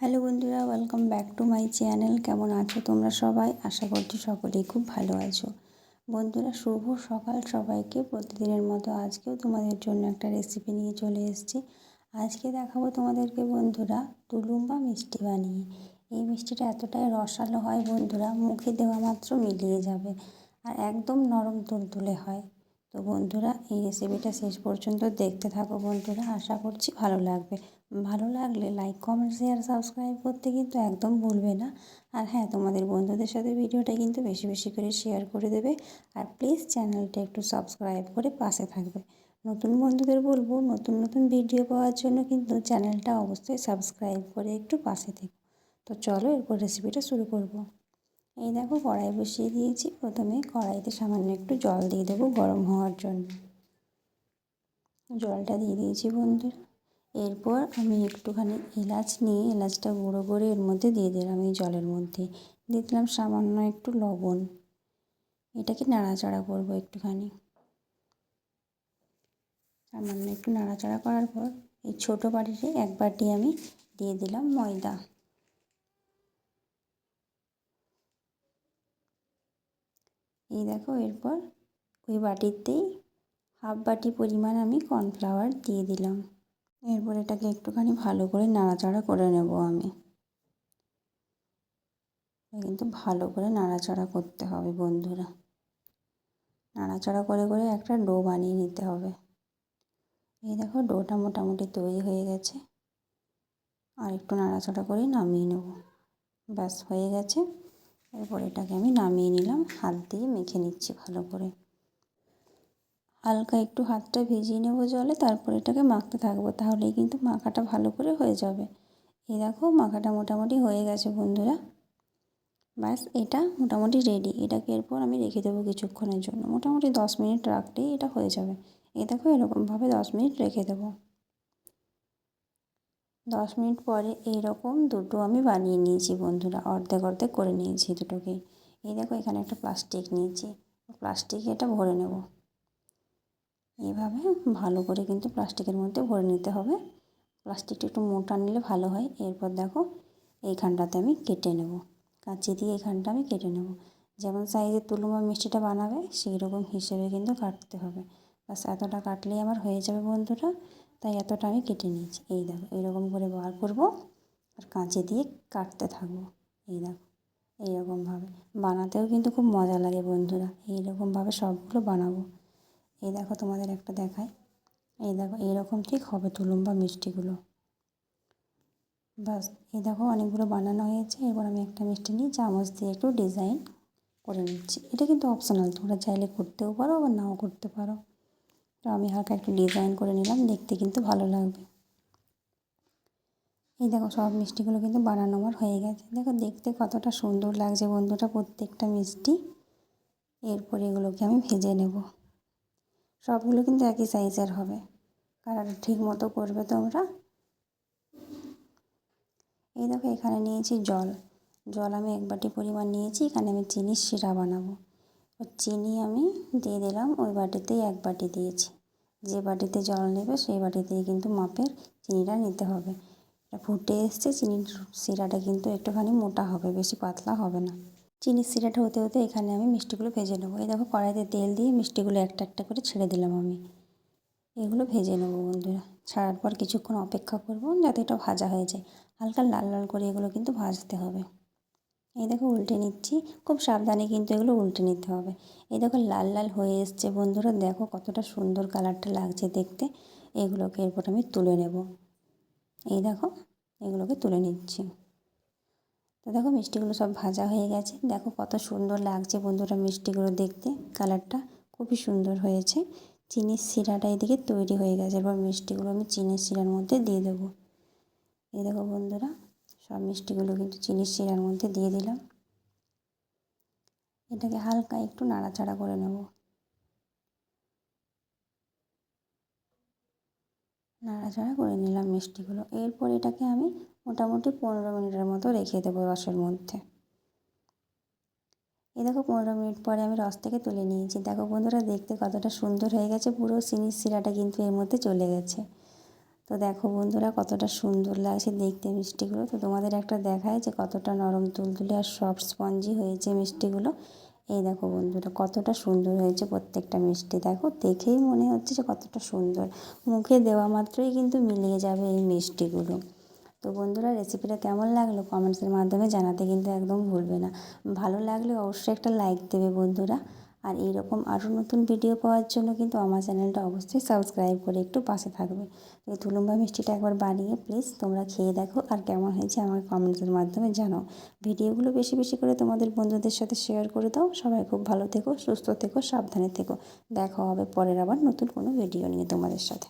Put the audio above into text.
Hello বন্ধুরা welcome back to my channel কেমন আছো তোমরা সবাই? আশা করছি সকলেই খুব ভালো আছো। বন্ধুরা, শুভ সকাল সবাইকে। প্রতিদিনের মতো আজকেও তোমাদের জন্য একটা রেসিপি নিয়ে চলে এসেছি। আজকে দেখাবো তোমাদেরকে বন্ধুরা তুলুম্বা মিষ্টি বানিয়ে। এই মিষ্টিটা এতটাই রসালো হয় বন্ধুরা, মুখে দেওয়া মাত্র মিলিয়ে যাবে আর একদম নরম তুলতুলে হয়। তো বন্ধুরা, এই রেসিপিটা শেষ পর্যন্ত দেখতে থাকো বন্ধুরা। আশা করছি ভালো লাগবে। ভালো লাগলে লাইক কমেন্ট শেয়ার সাবস্ক্রাইব করতে কিন্তু একদম ভুলবে না। আর হ্যাঁ তোমাদের বন্ধুদের সাথে ভিডিওটা কিন্তু বেশি বেশি করে শেয়ার করে দেবে। আর প্লিজ চ্যানেলটা একটু সাবস্ক্রাইব করে পাশে থাকবে। নতুন বন্ধুদের বলব, নতুন নতুন ভিডিও পাওয়ার জন্য কিন্তু চ্যানেলটা অবশ্যই সাবস্ক্রাইব করে একটু পাশে থেকো। তো চলো এরপর রেসিপিটা শুরু করব। এই দেখো, কড়াই বসিয়ে দিয়েছি। প্রথমে কড়াইতে সামান্য একটু জল দিয়ে দেবো গরম হওয়ার জন্য। জলটা দিয়ে দিয়েছি বন্ধুরা। এরপর আমি একটুখানি এলাচ নিয়ে এলাচটা গুঁড়ো করে এর মধ্যে দিয়ে দিলাম এই জলের মধ্যে। দিয়ে দিলাম সামান্য একটু লবণ। এটাকে নাড়াচাড়া করব একটুখানি। সামান্য একটু নাড়াচাড়া করার পর এই ছোটো বাটিতে এক বাটি আমি দিয়ে দিলাম ময়দা। এই দেখো এরপর ওই বাটিতেই হাফ বাটি পরিমাণ আমি কর্নফ্লাওয়ার দিয়ে দিলাম। এরপর এটাকে একটুখানি ভালো করে নাড়াচাড়া করে নেব আমি। কিন্তু ভালো করে নাড়াচাড়া করতে হবে বন্ধুরা। নাড়াচাড়া করে করে একটা ডো বানিয়ে নিতে হবে। এই দেখো ডোটা মোটামুটি তৈরি হয়ে গেছে। আর একটু নাড়াচাড়া করেই নামিয়ে নেব। ব্যাস হয়ে গেছে। এরপর এটাকে আমি নামিয়ে নিলাম। হাত দিয়ে মেখে নিচ্ছি ভালো করে। হালকা একটু হাতটা ভিজিয়ে নেব জলে, তারপর এটাকে মাখতে থাকব। তাহলেই কিন্তু মাখাটা ভালো করে হয়ে যাবে। এই দেখো মাখাটা মোটামুটি হয়ে গেছে বন্ধুরা। ব্যাস, এটা মোটামুটি রেডি এটাকে এরপর আমি রেখে দেবো কিছুক্ষণের জন্য। মোটামুটি দশ মিনিট রাখলেই এটা হয়ে যাবে। এই দেখো এরকমভাবে দশ মিনিট রেখে দেবো। দশ মিনিট পরে এইরকম দুটো আমি বানিয়ে নিয়েছি বন্ধুরা। অর্ধেক অর্ধেক করে নিয়েছি দুটোকে এই দেখো এখানে একটা প্লাস্টিক নিয়েছি। প্লাস্টিকে এটা ভরে নেব। এইভাবে ভালো করে কিন্তু প্লাস্টিকের মধ্যে ভরে নিতে হবে। প্লাস্টিকটা একটু মোটা নিলে ভালো হয়। এরপর দেখো এইখানটাতে আমি কেটে নেব। কাঁচি দিয়ে এইখানটা আমি কেটে নেব। যেমন সাইজের তুলুমা মিষ্টিটা বানাবে সেই রকম হিসেবে কিন্তু কাটতে হবে। বাস এতটা কাটলেই আমার হয়ে যাবে বন্ধুরা। তাই এতটা আমি কেটে নিয়েছি। এই দেখো এইরকম করে বার করব আর কাঁচি দিয়ে কাটতে থাকব। এই দেখো, এইরকমভাবে। বানাতেও কিন্তু খুব মজা লাগে বন্ধুরা। এইরকমভাবে সবগুলো বানাবো। এই দেখো তোমাদের একটা দেখায় এই দেখো, এইরকম ঠিক হবে তুলুম্বা মিষ্টিগুলো। বাস, এই দেখো অনেকগুলো বানানো হয়েছে। এবার আমি একটা মিষ্টি নিয়ে চামচ দিয়ে একটু ডিজাইন করে নিচ্ছি। এটা কিন্তু অপশনাল তোমরা চাইলে করতেও পারো আবার নাও করতে পারো। তো আমি হালকা একটু ডিজাইন করে নিলাম, দেখতে কিন্তু ভালো লাগবে। এই দেখো, সব মিষ্টিগুলো কিন্তু বানানো আমার হয়ে গেছে। দেখো, দেখতে কতটা সুন্দর লাগছে বন্ধুটা প্রত্যেকটা মিষ্টি। এরপর এগুলোকে আমি ভেজে নেব। সবগুলো কিন্তু একই সাইজের হবে। কালার ঠিক মতো করবে তোমরা। এই দেখো, এখানে নিয়েছি জল। জল আমি এক বাটি পরিমাণ নিয়েছি, এখানে আমি চিনির শিরা বানাবো। চিনি আমি দিয়ে দিলাম, ওই বাটিতেই এক বাটি দিয়েছি। যে বাটিতে জল নেবে, সেই বাটিতেই কিন্তু মাপের চিনিটা নিতে হবে। এটা ফুটে এসছে, চিনির শিরাটা কিন্তু একটুখানি মোটা হবে, বেশি পাতলা হবে না। চিনির শিরাটা হতে হতে এখানে আমি মিষ্টিগুলো ভেজে নেব। এই দেখো কড়াইতে তেল দিয়ে মিষ্টিগুলো একটা একটা করে ছেড়ে দিলাম আমি। এগুলো ভেজে নেব বন্ধুরা। ছাড়ার পর কিছুক্ষণ অপেক্ষা করব যাতে এটা ভাজা হয়ে যায়। হালকা লাল লাল করে এগুলো কিন্তু ভাজতে হবে। এই দেখো উল্টে নিচ্ছি। খুব সাবধানে কিন্তু এগুলো উল্টে নিতে হবে। এই দেখো লাল লাল হয়ে এসছে বন্ধুরা। দেখো কতটা সুন্দর কালারটা লাগছে দেখতে। এগুলোকে এরপর আমি তুলে নেব। এই দেখো এগুলোকে তুলে নিচ্ছি। তো দেখো মিষ্টিগুলো সব ভাজা হয়ে গেছে। দেখো কত সুন্দর লাগছে বন্ধুরা মিষ্টিগুলো দেখতে। কালারটা খুবই সুন্দর হয়েছে। চিনির শিরাটা এদিকে তৈরি হয়ে গেছে। এবার মিষ্টিগুলো আমি চিনির শিরার মধ্যে দিয়ে দেবো। এই দেখো বন্ধুরা, সব মিষ্টিগুলো কিন্তু চিনির শিরার মধ্যে দিয়ে দিলাম। এটাকে হালকা একটু নাড়াচাড়া করে নেব। নাড়াচাড়া করে নিলাম মিষ্টিগুলো। এরপর এটাকে আমি মোটামুটি পনেরো মিনিটের মতো রেখে দেবো রসের মধ্যে। এই দেখো পনেরো মিনিট পরে আমি রস থেকে তুলে নিয়েছি। দেখো বন্ধুরা, দেখতে কতটা সুন্দর হয়ে গেছে, পুরো চিনির শিরাটা কিন্তু এর মধ্যে চলে গেছে। তো দেখো বন্ধুরা, কতটা সুন্দর লাগছে দেখতে মিষ্টিগুলো। তো তোমাদের একটা দেখায় যে কতটা নরম তুলতুলে আর সফট স্পঞ্জি হয়েছে মিষ্টিগুলো। এই দেখো বন্ধুরা, কতটা সুন্দর হয়েছে প্রত্যেকটা মিষ্টি। দেখো, দেখেই মনে হচ্ছে যে কতটা সুন্দর। মুখে দেওয়া মাত্রই কিন্তু মিলিয়ে যাবে এই মিষ্টিগুলো। তো বন্ধুরা রেসিপিটা কেমন লাগল কমেন্টসের মাধ্যমে জানাতে কিন্তু একদম ভুলবে না। ভালো লাগলে অবশ্যই একটা লাইক দেবে বন্ধুরা। আর এইরকম আরও নতুন ভিডিও পাওয়ার জন্য কিন্তু আমার চ্যানেলটা অবশ্যই সাবস্ক্রাইব করে একটু পাশে থাকবে। এই তুলুম্বা মিষ্টিটা একবার বানিয়ে প্লিজ তোমরা খেয়ে দেখো আর কেমন হয়েছে আমার কমেন্টসের মাধ্যমে জানাও। ভিডিওগুলো বেশি বেশি করে তোমাদের বন্ধুদের সাথে শেয়ার করে দাও। সবাই খুব ভালো থেকো, সুস্থ থেকো, সাবধানে থেকো। দেখা হবে পরের আবার নতুন কোনো ভিডিও নিয়ে তোমাদের সাথে।